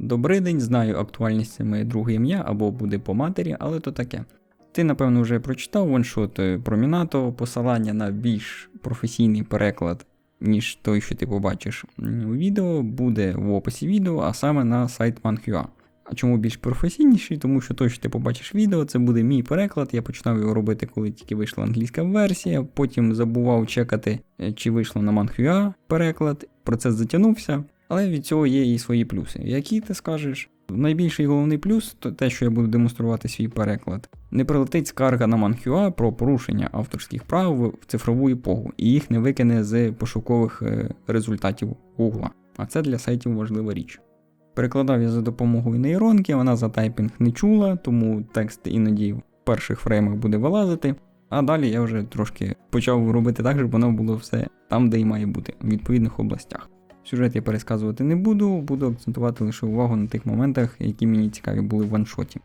Добрий день, знаю актуальність це моє друге ім'я або буде по матері, але то таке. Ти, напевно, вже прочитав ваншот е, про Мінато, посилання на більш професійний переклад, ніж той, що ти побачиш у відео, буде в описі відео, а саме на сайт Manhua. А чому більш професійніший? Тому що той, що ти побачиш відео, це буде мій переклад. Я починав його робити, коли тільки вийшла англійська версія. Потім забував чекати, е, чи вийшло на Manhua переклад. Процес затягнувся, але від цього є і свої плюси. Які ти скажеш? Найбільший головний плюс то те, що я буду демонструвати свій переклад. Не прилетить скарга на Manhua про порушення авторських прав в цифрову епоху, і їх не викине з пошукових е, результатів Google. А це для сайтів важлива річ. Перекладав я за допомогою нейронки, вона за тайпінг не чула, тому текст іноді в перших фреймах буде вилазити. А далі я вже трошки почав робити так, щоб воно було все там, де і має бути, в відповідних областях. Сюжет я пересказувати не буду, буду акцентувати лише увагу на тих моментах, які мені цікаві були в ваншоті.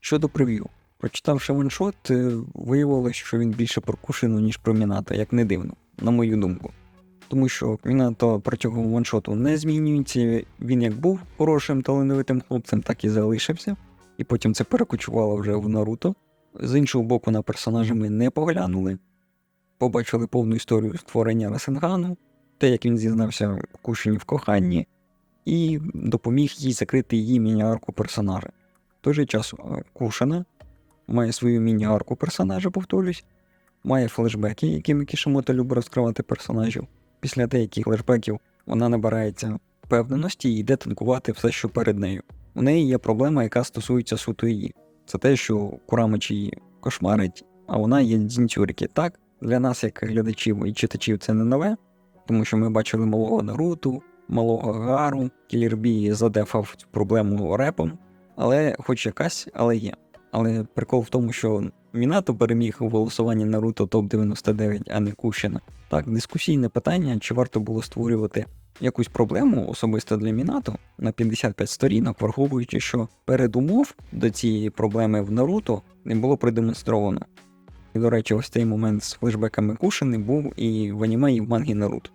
Щодо прев'ю. Прочитавши ваншот, е, виявилось, що він більше про Кушину, ніж про Мінато, як не дивно, на мою думку. Тому що Мінато протягом ваншоту не змінюється, він як був хорошим талановитим хлопцем, так і залишився, і потім це перекочувало вже в Наруто. З іншого боку, на персонажа ми не поглянули, побачили повну історію створення Расенгану, те, як він зізнався Кушині в коханні, і допоміг їй закрити її міні-арку персонажа. В той же час е, Кушина має свою міні-арку персонажа, повторюсь, має флешбеки, якими Кішимото любить розкривати персонажів. Після деяких флешбеків вона набирається впевненості і йде танкувати все, що перед нею. У неї є проблема, яка стосується суто її. Це те, що Курамич її кошмарить, а вона є дзінцюрики. Так, для нас, як глядачів і читачів, це не нове, тому що ми бачили малого Наруту, малого Гару, Кілірбі задефав цю проблему репом, але хоч якась, але є. Але прикол в тому, що Мінато переміг у голосуванні Наруто топ 99, а не Кушина. Так, дискусійне питання, чи варто було створювати якусь проблему особисто для Мінато на 55 сторінок, враховуючи, що передумов до цієї проблеми в Наруто не було продемонстровано. До речі, ось цей момент з флешбеками Кушини був і в аніме, і в мангі Наруто.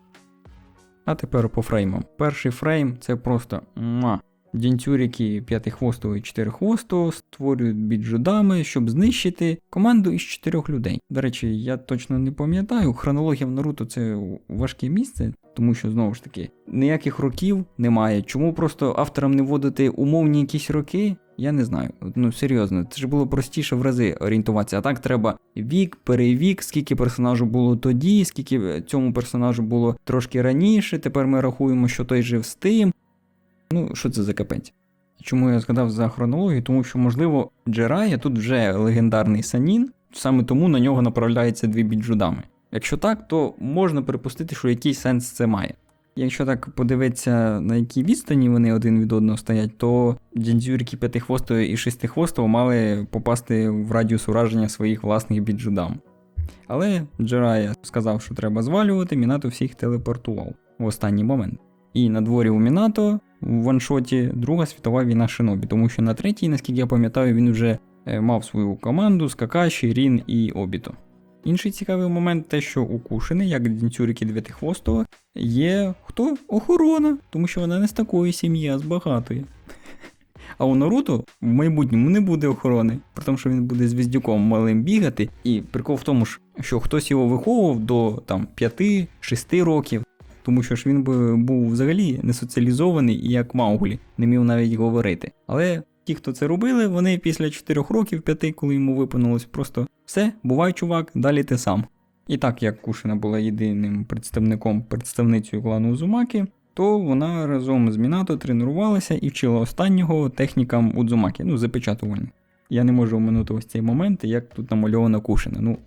А тепер по фреймам. Перший фрейм це просто ма. Дінцюріки п'ятихвостого і чотирихвостого створюють біджудами, щоб знищити команду із чотирьох людей. До речі, я точно не пам'ятаю, хронологія в Наруто це важке місце, тому що знову ж таки ніяких років немає. Чому просто авторам не вводити умовні якісь роки? Я не знаю. Ну серйозно, це ж було простіше в рази орієнтуватися. А так треба вік, перевік, скільки персонажу було тоді, скільки цьому персонажу було трошки раніше. Тепер ми рахуємо, що той жив з тим. Ну, що це за капець? Чому я згадав за хронологію? Тому що, можливо, Джерая тут вже легендарний Санін, саме тому на нього направляються дві біджудами. Якщо так, то можна припустити, що якийсь сенс це має. Якщо так подивитися, на якій відстані вони один від одного стоять, то дзюрки п'ятихвостого і шестихвостого мали попасти в радіус ураження своїх власних біджудам. Але Джерая сказав, що треба звалювати, Мінато всіх телепортував в останній момент. І на дворі у Мінато в ваншоті Друга світова війна Шинобі, тому що на третій, наскільки я пам'ятаю, він вже е, мав свою команду з Какаші, Рін і Обіто. Інший цікавий момент те, що у Кушини, як Дінцюрики Дев'ятихвостого, є хто? Охорона, тому що вона не з такої сім'ї, а з багатої. А у Наруто в майбутньому не буде охорони, при тому, що він буде звіздюком малим бігати. І прикол в тому, що хтось його виховував до там 5-6 років, тому що ж він би був взагалі не соціалізований і як Мауглі, не міг навіть говорити. Але ті, хто це робили, вони після 4 років, 5, коли йому виповнилось, просто все, бувай, чувак, далі ти сам. І так як Кушина була єдиним представником представницею клану Узумаки, то вона разом з Мінато тренувалася і вчила останнього технікам Удзумаки, ну, запечатування. Я не можу оминути ось цей момент, як тут намальована Кушина. Ну,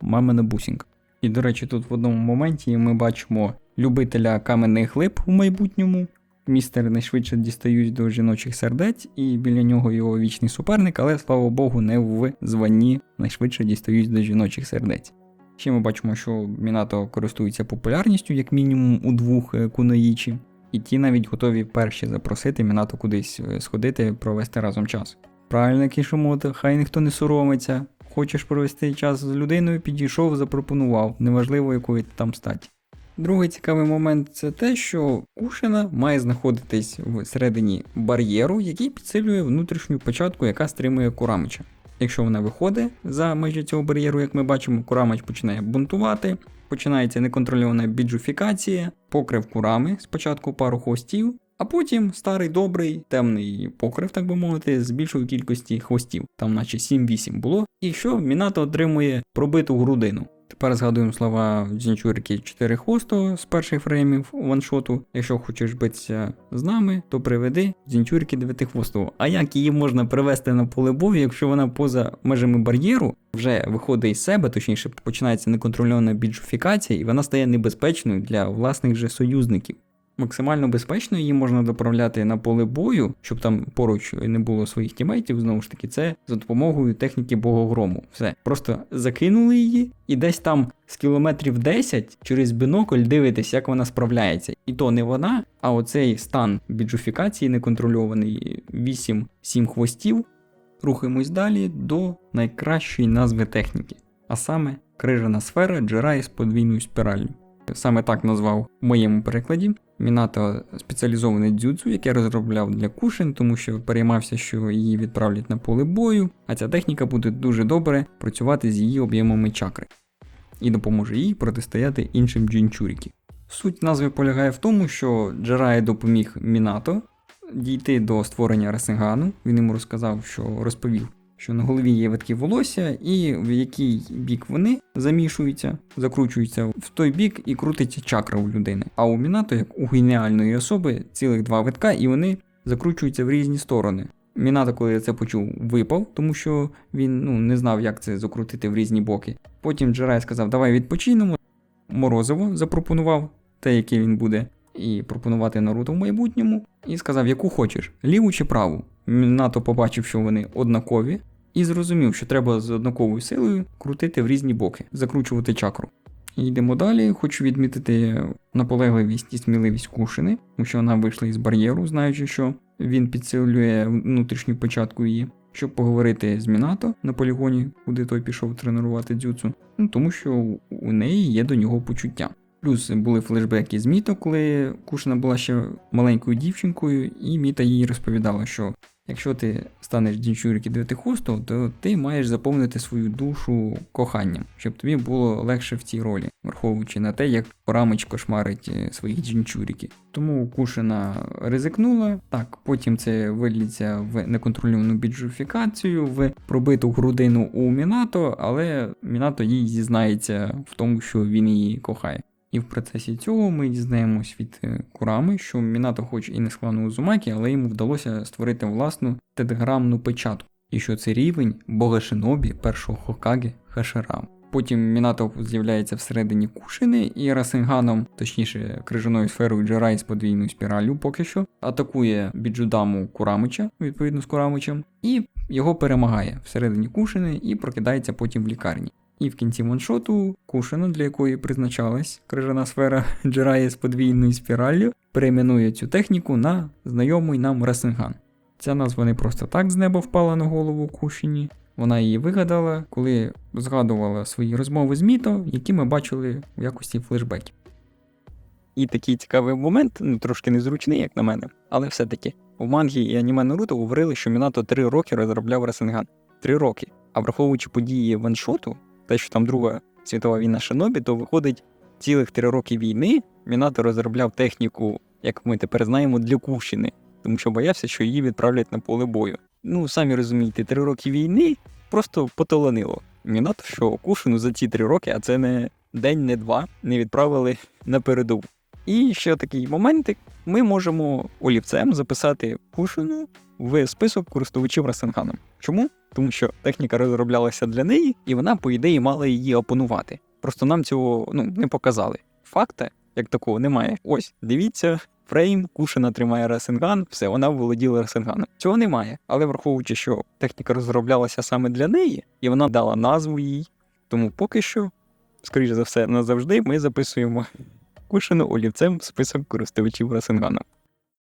мамина бусінка. І, до речі, тут в одному моменті ми бачимо любителя каменних глиб у майбутньому. Містер найшвидше дістають до жіночих сердець, і біля нього його вічний суперник, але слава Богу, не в званні найшвидше дістають до жіночих сердець. Ще ми бачимо, що Мінато користується популярністю, як мінімум, у двох е, куноїчі, і ті навіть готові перші запросити Мінато кудись е, сходити, провести разом час. Правильно, Кішомото, хай ніхто не соромиться. Хочеш провести час з людиною, підійшов, запропонував, неважливо якої там статі. Другий цікавий момент це те, що кушина має знаходитись всередині бар'єру, який підсилює внутрішню початку, яка стримує Курамича. Якщо вона виходить за межі цього бар'єру, як ми бачимо, Курамич починає бунтувати, починається неконтрольована біджуфікація, покрив курами, спочатку пару хвостів, а потім старий добрий темний покрив, так би мовити, з більшої кількості хвостів, там наче 7-8 було, і що Мінато отримує пробиту грудину. Тепер згадуємо слова Дзінчурки 4 хвосту з перших фреймів ваншоту. Якщо хочеш битися з нами, то приведи Дзінчурки 9 хвосту. А як її можна привести на поле бою, якщо вона поза межами бар'єру вже виходить із себе, точніше починається неконтрольована біджуфікація, і вона стає небезпечною для власних же союзників. Максимально безпечно її можна доправляти на поле бою, щоб там поруч не було своїх тімейтів, знову ж таки, це за допомогою техніки богогрому. Все. Просто закинули її, і десь там з кілометрів 10 через бінокль дивитесь, як вона справляється. І то не вона, а оцей стан біджуфікації неконтрольований 8-7 хвостів. Рухаємось далі до найкращої назви техніки, а саме крижана сфера Джерай з подвійною спіраллю. Саме так назвав в моєму перекладі. Мінато спеціалізований дзюдзу, яке розробляв для кушин, тому що переймався, що її відправлять на поле бою, а ця техніка буде дуже добре працювати з її об'ємами чакри і допоможе їй протистояти іншим джінчуріки. Суть назви полягає в тому, що Джерай допоміг Мінато дійти до створення Расенгану. Він йому розказав, що розповів, що на голові є витки волосся, і в який бік вони замішуються, закручуються в той бік і крутиться чакра у людини. А у Мінато, як у геніальної особи, цілих два витка, і вони закручуються в різні сторони. Мінато, коли я це почув, випав, тому що він ну, не знав, як це закрутити в різні боки. Потім Джерай сказав, давай відпочинемо. Морозиво запропонував те, яке він буде, і пропонувати Наруто в майбутньому, і сказав, яку хочеш, ліву чи праву. Мінато побачив, що вони однакові, і зрозумів, що треба з однаковою силою крутити в різні боки, закручувати чакру. Йдемо далі. Хочу відмітити наполегливість і сміливість Кушини, тому що вона вийшла із бар'єру, знаючи, що він підсилює внутрішню початку її, щоб поговорити з Мінато на полігоні, куди той пішов тренувати дзюцу, ну тому що у неї є до нього почуття. Плюс були флешбеки з Міто, коли Кушина була ще маленькою дівчинкою, і Міта їй розповідала, що якщо ти станеш дівчурики дев'ятихвостого, то ти маєш заповнити свою душу коханням, щоб тобі було легше в цій ролі, враховуючи на те, як порамич кошмарить е, своїх джінчуріків. Тому Кушина ризикнула. Так, потім це виліться в неконтрольовану біджуфікацію, в пробиту грудину у Мінато, але Мінато їй зізнається в тому, що він її кохає. І в процесі цього ми дізнаємось від е, Курами, що Мінато хоч і не з клану Узумакі, але йому вдалося створити власну тедграмну печатку, і що це рівень бога Шинобі першого Хокаге Хаширам. Потім Мінато з'являється всередині Кушини і Расенганом, точніше крижаною сферою Джерай з подвійною спіраллю поки що, атакує Біджудаму Курамича, відповідно з Курамичем, і його перемагає всередині Кушини і прокидається потім в лікарні. І в кінці ваншоту Кушина, для якої призначалась крижана сфера Джерая з подвійною спіраллю, перейменує цю техніку на знайомий нам Расенган. Ця назва не просто так з неба впала на голову Кушині. Вона її вигадала, коли згадувала свої розмови з Міто, які ми бачили в якості флешбеків. І такий цікавий момент, ну трошки незручний, як на мене, але все-таки в мангі і аніме Наруто говорили, що Мінато три роки розробляв Расенган. Три роки. А враховуючи події ваншоту, те, що там Друга світова війна Шинобі, то виходить цілих три роки війни. Мінато розробляв техніку, як ми тепер знаємо, для Кушини, тому що боявся, що її відправлять на поле бою. Ну, самі розумієте, три роки війни просто потолонило. Мінато, що Кушину за ці три роки, а це не день, не два, не відправили на передову. І ще такий моментик: ми можемо олівцем записати Кушину в список користувачів Расенганом. Чому? Тому що техніка розроблялася для неї, і вона, по ідеї, мала її опанувати. Просто нам цього ну, не показали. Факта, як такого, немає. Ось, дивіться, фрейм, Кушина тримає Расенган, все, вона володіла Расенганом. Цього немає. Але враховуючи, що техніка розроблялася саме для неї, і вона дала назву їй. Тому поки що, скоріш за все, назавжди ми записуємо Кушину олівцем список користувачів Расенгану.